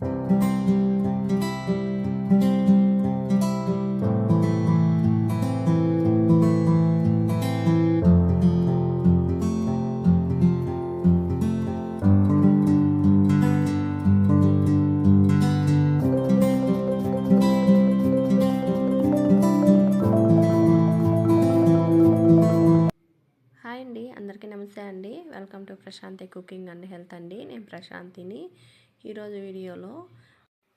Hi అండి అందరికీ నమస్తే అండి welcome to Prashanti cooking and health అండి నేను ప్రశాంతిని ఈరోజు వీడియోలో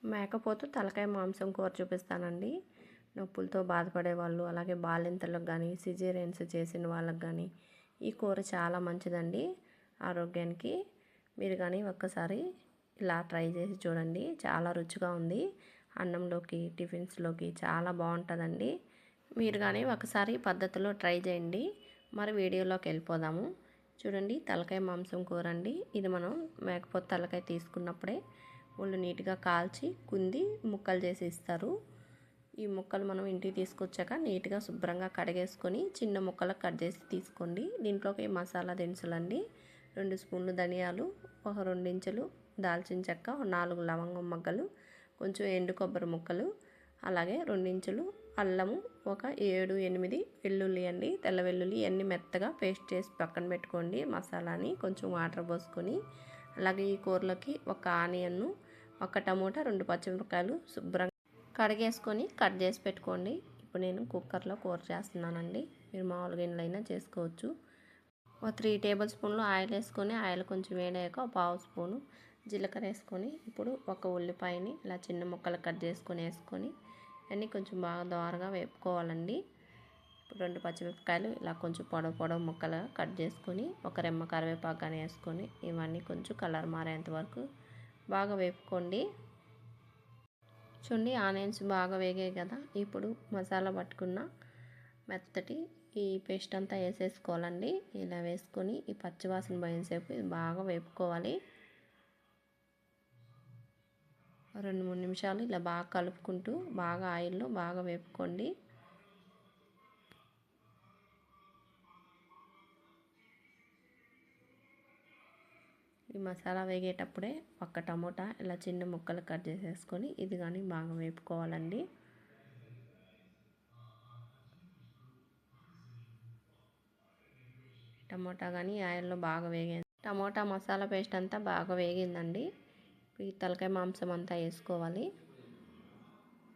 మేకపోతు తలకాయ మాంసం కూర చూపిస్తానండి. నొప్పులతో బాధపడే వాళ్ళు అలాగే బాలింతలకు కానీ సిజేరియన్స్ చేసిన వాళ్ళకి కానీ ఈ కూర చాలా మంచిదండి. ఆరోగ్యానికి మీరు కానీ ఒక్కసారి ఇలా ట్రై చేసి చూడండి. చాలా రుచిగా ఉంది. అన్నంలోకి టిఫిన్స్లోకి చాలా బాగుంటుందండి. మీరు కానీ ఒకసారి పద్ధతిలో ట్రై చేయండి. మరి వీడియోలోకి వెళ్ళిపోదాము. చూడండి తలకాయ మాంసం కూర అండి. ఇది మనం మేకపోతే తలకాయ తీసుకున్నప్పుడే వాళ్ళు నీట్గా కాల్చి కుంది ముక్కలు చేసి ఇస్తారు. ఈ ముక్కలు మనం ఇంటికి తీసుకొచ్చాక నీట్గా శుభ్రంగా కడిగేసుకొని చిన్న ముక్కలు కట్ చేసి తీసుకోండి. దీంట్లోకి మసాలా దినుసులు అండి. రెండు స్పూన్లు ధనియాలు ఒక రెండించులు దాల్చిన చెక్క నాలుగు లవంగం మొగ్గలు కొంచెం ఎండు కొబ్బరి ముక్కలు అలాగే రెండించులు అల్లము ఒక ఏడు ఎనిమిది వెల్లుల్లి అండి. తెల్ల వెల్లుల్లి అన్నీ మెత్తగా పేస్ట్ చేసి పక్కన పెట్టుకోండి. మసాలాని కొంచెం వాటర్ పోసుకొని అలాగే ఈ కూరలోకి ఒక ఆనియన్ను ఒక టమోటా రెండు పచ్చిమిరపకాయలు శుభ్రంగా కడిగేసుకొని కట్ చేసి పెట్టుకోండి. ఇప్పుడు నేను కుక్కర్లో కూర చేస్తున్నానండి. మీరు మామూలుగా ఇండ్లైనా చేసుకోవచ్చు. ఒక త్రీ టేబుల్ స్పూన్లు ఆయిల్ వేసుకొని ఆయిల్ కొంచెం వేడాక ఒక పావు స్పూను జీలకర్ర వేసుకొని ఇప్పుడు ఒక ఉల్లిపాయని ఇలా చిన్న ముక్కలు కట్ చేసుకొని వేసుకొని అన్నీ కొంచెం బాగా దోరగా వేపుకోవాలండి. రెండు పచ్చిమిరపకాయలు ఇలా కొంచెం పొడవు పొడవు ముక్కలుగా కట్ చేసుకొని ఒక రెమ్మ కరివేపాకు కానీ వేసుకొని ఇవన్నీ కొంచెం కలర్ మారేంత వరకు బాగా వేపుకోండి. చూడండి ఆనియన్స్ బాగా వేగాయి కదా. ఇప్పుడు మసాలా పట్టుకున్న మెత్తటి ఈ పేస్ట్ అంతా వేసేసుకోవాలండి. ఇలా వేసుకొని ఈ పచ్చివాసన పోయేసేపు ఇది బాగా వేపుకోవాలి. రెండు మూడు నిమిషాలు ఇలా బాగా కలుపుకుంటూ బాగా ఆయిల్లో బాగా వేపుకోండి. ఈ మసాలా వేగేటప్పుడే ఒక్క టమోటా ఇలా చిన్న ముక్కలు కట్ చేసేసుకొని ఇది కానీ బాగా వేపుకోవాలండి. టమోటా కానీ ఆయిల్లో బాగా వేగే టమోటా మసాలా పేస్ట్ అంతా బాగా వేగిందండి. ఈ తలకాయ మాంసం అంతా వేసుకోవాలి.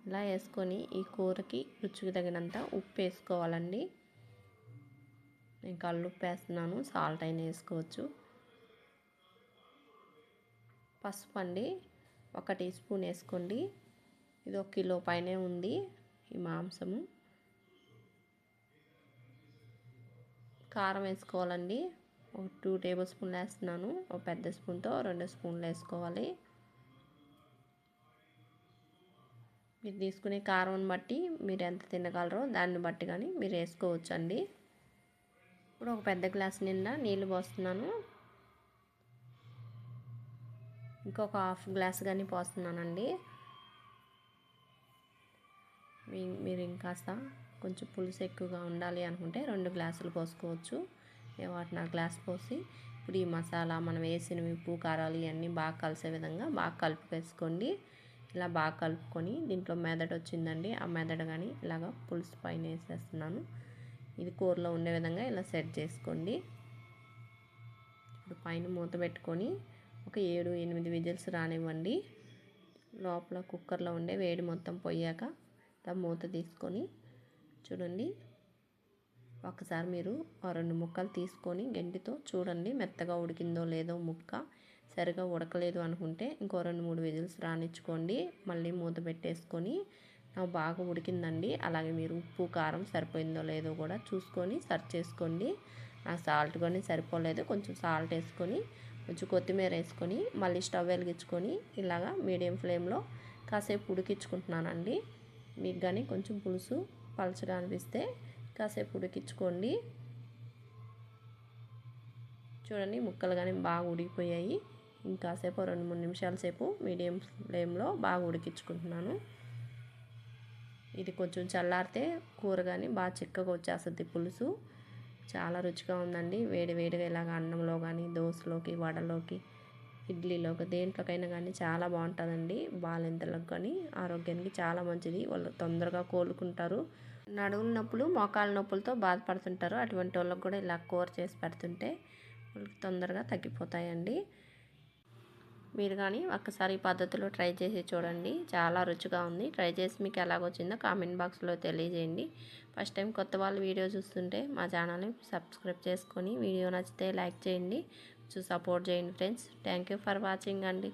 ఇలా వేసుకొని ఈ కూరకి రుచికి తగినంత ఉప్పు వేసుకోవాలండి. నేను కళ్ళు ఉప్పు వేస్తున్నాను సాల్ట్ అయినా వేసుకోవచ్చు. పసుపు అండి ఒక టీ స్పూన్ వేసుకోండి. ఇది ఒక కిలో పైనే ఉంది ఈ మాంసము. కారం వేసుకోవాలండి. ఒక టూ టేబుల్ స్పూన్లు వేస్తున్నాను ఒక పెద్ద స్పూన్తో రెండు స్పూన్లు వేసుకోవాలి. మీరు తీసుకునే కారం బట్టి మీరు ఎంత తినగలరో దాన్ని బట్టి కానీ మీరు వేసుకోవచ్చు అండి ఇప్పుడు ఒక పెద్ద గ్లాస్ నిండా నీళ్ళు పోస్తున్నాను. ఇంకొక హాఫ్ గ్లాస్ కానీ పోస్తున్నానండి. మీరు ఇంకాస్త కొంచెం పులుసు ఎక్కువగా ఉండాలి అనుకుంటే రెండు గ్లాసులు పోసుకోవచ్చు. వాటిని ఆ గ్లాస్ పోసి ఇప్పుడు ఈ మసాలా మనం వేసిన ఉప్పు కారాలు ఇవన్నీ బాగా కలిసే విధంగా బాగా కలిపి వేసుకోండి ఇలా బాగా కలుపుకొని దీంట్లో మెదడు వచ్చిందండి. ఆ మెదడు కానీ ఇలాగ పులుసు పైన వేసేస్తున్నాను. ఇది కూరలో ఉండే విధంగా ఇలా సెట్ చేసుకోండి. ఇప్పుడు పైన మూత పెట్టుకొని ఒక ఏడు ఎనిమిది విజిల్స్ రానివ్వండి. లోపల కుక్కర్లో ఉండే వేడి మొత్తం పోయాక ఇలా మూత తీసుకొని చూడండి. ఒకసారి మీరు రెండు ముక్కలు తీసుకొని గంటితో చూడండి మెత్తగా ఉడికిందో లేదో ముక్క. సరిగా ఉడకలేదు అనుకుంటే ఇంకో రెండు మూడు విజిల్స్ రానిచ్చుకోండి. మళ్ళీ మూత పెట్టేసుకొని బాగా ఉడికిందండి. అలాగే మీరు ఉప్పు కారం సరిపోయిందో లేదో కూడా చూసుకొని సర్చ్ చేసుకోండి. నాకు సాల్ట్ కానీ సరిపోలేదు కొంచెం సాల్ట్ వేసుకొని కొంచెం కొత్తిమీర వేసుకొని మళ్ళీ స్టవ్ వెలిగించుకొని ఇలాగా మీడియం ఫ్లేమ్లో కాసేపు ఉడికించుకుంటున్నానండి. మీకు కానీ కొంచెం పులుసు పలచగా అనిపిస్తే కాసేపు ఉడికించుకోండి. చూడండి ముక్కలు కానీ బాగా ఉడికిపోయాయి. ఇంకాసేపు రెండు మూడు నిమిషాల సేపు మీడియం ఫ్లేమ్లో బాగా ఉడికించుకుంటున్నాను. ఇది కొంచెం చల్లారితే కూర కానీ బాగా చిక్కగా వచ్చేస్తుంది పులుసు. చాలా రుచిగా ఉందండి. వేడి వేడిగా ఇలాగ అన్నంలో కానీ దోశలోకి వడలోకి ఇడ్లీలోకి దేంట్లోకైనా కానీ చాలా బాగుంటుందండి. బాలింతలకు కానీ ఆరోగ్యానికి చాలా మంచిది. వాళ్ళు తొందరగా కోలుకుంటారు. నడుముల నొప్పులు మోకాల నొప్పులతో బాధపడుతుంటారు. అటువంటి వాళ్ళకి కూడా ఇలా కూర చేసి పెడుతుంటే వాళ్ళకి తొందరగా తగ్గిపోతాయండి. మీరు కానీ ఒక్కసారి ఈ పద్ధతిలో ట్రై చేసి చూడండి. చాలా రుచిగా ఉంది. ట్రై చేసి మీకు ఎలాగొచ్చిందో కామెంట్ బాక్స్లో తెలియజేయండి. ఫస్ట్ టైం కొత్త వాళ్ళు వీడియో చూస్తుంటే మా ఛానల్ని సబ్స్క్రైబ్ చేసుకొని వీడియో నచ్చితే లైక్ చేయండి. సపోర్ట్ చేయండి ఫ్రెండ్స్. థ్యాంక్ ఫర్ వాచింగ్ అండి.